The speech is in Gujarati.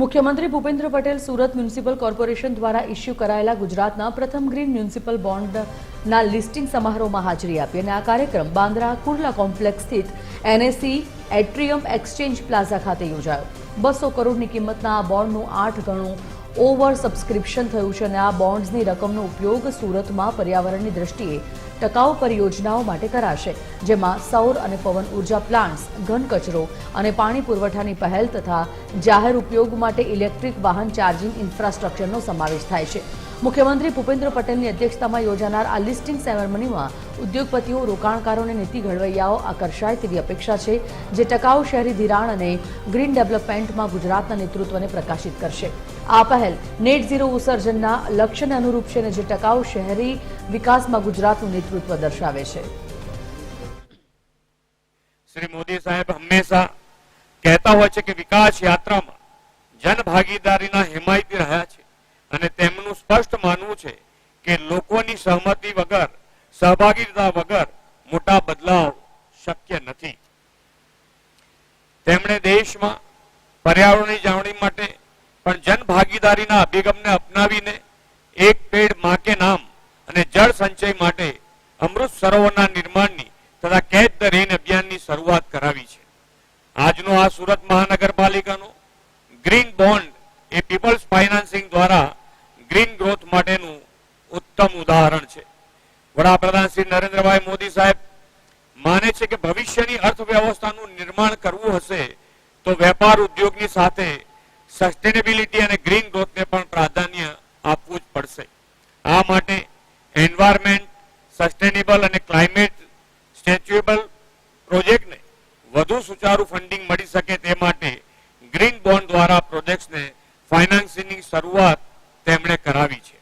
મુખ્યમંત્રી ભૂપેન્દ્ર પટેલ સુરત મ્યુનિસિપલ કોર્પોરેશન દ્વારા ઇસ્યુ કરાયેલા ગુજરાતના પ્રથમ ગ્રીન મ્યુનિસિપલ બોન્ડના લિસ્ટિંગ સમારોહમાં હાજરી આપી અને આ કાર્યક્રમ બાંદ્રા કુર્લા કોમ્પ્લેક્સ સ્થિત એનએસી એટ્રિયમ એક્સચેન્જ પ્લાઝા ખાતે યોજાયો. બસો કરોડની કિંમતના આ બોન્ડનું આઠ ગણું ઓવર સબસ્ક્રિપ્શન થયું છે અને આ બોન્ડ્સની રકમનો ઉપયોગ સુરતમાં પર્યાવરણની દ્રષ્ટિએ ટકાઉ પરિયોજનાઓ માટે કરાશે, જેમાં સૌર અને પવન ઊર્જા પ્લાન્ટ્સ ઘન કચરો અને પાણી પુરવઠાની પહેલ તથા જાહેર ઉપયોગ માટે ઇલેક્ટ્રિક વાહન ચાર્જિંગ ઇન્ફ્રાસ્ટ્રક્ચરનો સમાવેશ થાય છે. મુખ્યમંત્રી ભૂપેન્દ્ર પટેલની અધ્યક્ષતામાં યોજાનાર આ લિસ્ટિંગ સેરેમનીમાં ઉદ્યોગપતિઓ રોકાણકારો અને નીતિ ઘડવૈયાઓ આકર્ષાય તેવી અપેક્ષા છે, જે ટકાઉ શહેરી ધિરાણ અને ગ્રીન ડેવલપમેન્ટમાં ગુજરાતના નેતૃત્વને પ્રકાશિત કરશે. આ પહેલ નેટ ઝીરો ઉત્સર્જનના લક્ષ્યને અનુરૂપ છે અને જે ટકાઉ શહેરી વિકાસમાં ગુજરાતનું નેતૃત્વ દર્શાવે છે. શ્રી મોદી સાહેબ હંમેશા કહેતા હોય છે કે વિકાસ યાત્રામાં જનભાગીદારીના હિમાયતી રહ્યા છે અને તેમનું સ્પષ્ટ માનવું છે કે લોકોની સહમતિ વગર, સહભાગીતા વગર મોટા બદલાવ શક્ય નથી. તેમણે દેશમાં પર્યાવરણની જાળવણી માટે પણ જન ભાગીદારીના અભિગમને અપનાવીને એક પેડમાં કે નામ અને જળ સંચય માટે અમૃત સરોવરના નિર્માણની તથા કેચ ધ રેન અભિયાનની શરૂઆત કરાવી છે. આજનો આ સુરત મહાનગરપાલિકાનો ગ્રીન બોન્ડ એ પીપલ્સ ફાઇનાન્સિંગ દ્વારા ગ્રીન ગ્રોથ માટેનું ઉત્તમ ઉદાહરણ છે. વડાપ્રધાન શ્રી નરેન્દ્રભાઈ મોદી સાહેબ માને છે કે ભવિષ્યની અર્થવ્યવસ્થાનું નિર્માણ કરવું હશે તો વેપાર ઉદ્યોગની સાથે સસ્ટેનેબિલિટી અને ગ્રીન ગ્રોથને પણ પ્રાધાન્ય આપવું જ પડશે. આ માટે એન્વાયરમેન્ટ સસ્ટેનેબલ અને ક્લાઇમેટ સ્ટેચ્યુએબલ પ્રોજેક્ટને વધુ સુચારુ ફંડિંગ મળી શકે તે માટે ગ્રીન બોન્ડ દ્વારા પ્રોજેક્ટ્સને ફાઇનાન્સિંગની શરૂઆત તેમણે કરાવી છે.